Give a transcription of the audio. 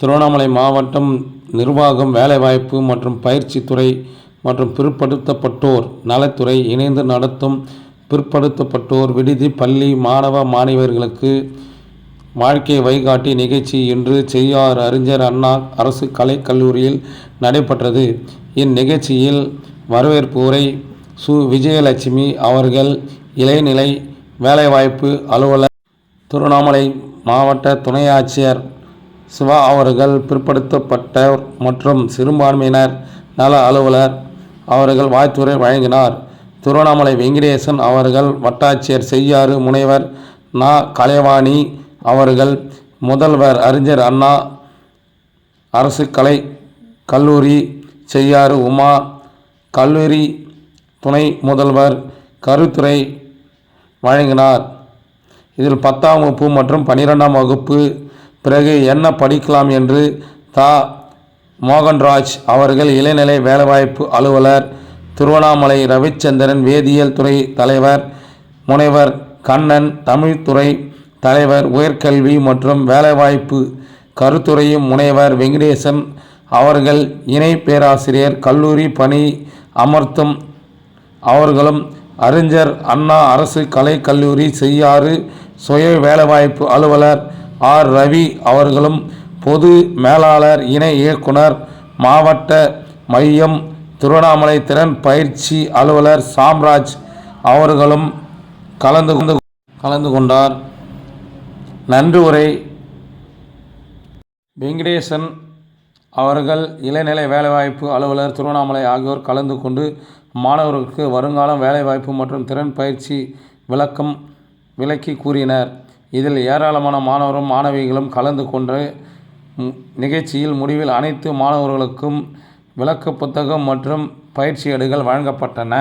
திருவண்ணாமலை மாவட்டம் நிர்வாகம் வேலைவாய்ப்பு மற்றும் பயிற்சித்துறை மற்றும் பிற்படுத்தப்பட்டோர் நலத்துறை இணைந்து நடத்தும் பிற்படுத்தப்பட்டோர் விடுதி பள்ளி மாணவ மாணவர்களுக்கு வாழ்க்கை வழிகாட்டி நிகழ்ச்சி இன்று செய்யார் அறிஞர் அண்ணா அரசு கலைக்கல்லூரியில் நடைபெற்றது. இந்நிகழ்ச்சியில் வரவேற்பு உரை சு. விஜயலட்சுமி அவர்கள் இளைநிலை வேலைவாய்ப்பு அலுவலர் திருவண்ணாமலை மாவட்ட துணை ஆட்சியர் சிவா அவர்கள் பிற்படுத்தப்பட்டோர் மற்றும் சிறுபான்மையினர் நல அலுவலர் அவர்கள் வாழ்த்துரை வழங்கினார். திருவண்ணாமலை வெங்கடேசன் அவர்கள் வட்டாட்சியர் செய்யாறு முனைவர் நா. கலைவாணி அவர்கள் முதல்வர் அறிஞர் அண்ணா. அரசு கலை கல்லூரி செய்யாறு உமா. கல்லூரி துணை முதல்வர் கருத்துரை வழங்கினார். இதில் பத்தாம் வகுப்பு மற்றும் பன்னிரெண்டாம் வகுப்பு பிறகு என்ன படிக்கலாம் என்று தா. மோகன்ராஜ் அவர்கள் இளநிலை வேலைவாய்ப்பு அலுவலர் திருவண்ணாமலை ரவிச்சந்திரன் வேதியியல் துறை தலைவர் முனைவர் கண்ணன் தமிழ்துறை தலைவர் உயர்கல்வி மற்றும் வேலைவாய்ப்பு கருத்துறையும் முனைவர் வெங்கடேசன் அவர்கள் இணை பேராசிரியர் கல்லூரி பணி அமர்த்தும் அவர்களும் அறிஞர் அண்ணா அரசு கலை கல்லூரி செய்யாறு சுய வேலைவாய்ப்பு அலுவலர் ஆர். ரவி அவர்களும் பொது மேலாளர் இணை இயக்குனர் மாவட்ட மையம் திருவண்ணாமலை திறன் பயிற்சி அலுவலர் சாம்ராஜ் அவர்களும் கலந்து கொண்டு கலந்து கொண்டார். நன்றி உரை. வெங்கடேசன் அவர்கள் இளநிலை வேலைவாய்ப்பு அலுவலர் திருவண்ணாமலை ஆகியோர் கலந்து கொண்டு மாணவர்களுக்கு வருங்காலம் வேலைவாய்ப்பு மற்றும் திறன் பயிற்சி விளக்கம் விளக்கி கூறினர். இதில் ஏராளமான மாணவரும் மாணவிகளும் கலந்து கொண்டு நிகழ்ச்சியில் முடிவில் அனைத்து மாணவர்களுக்கும் விளக்க புத்தகம் மற்றும் பயிற்சி ஏடுகள் வழங்கப்பட்டன.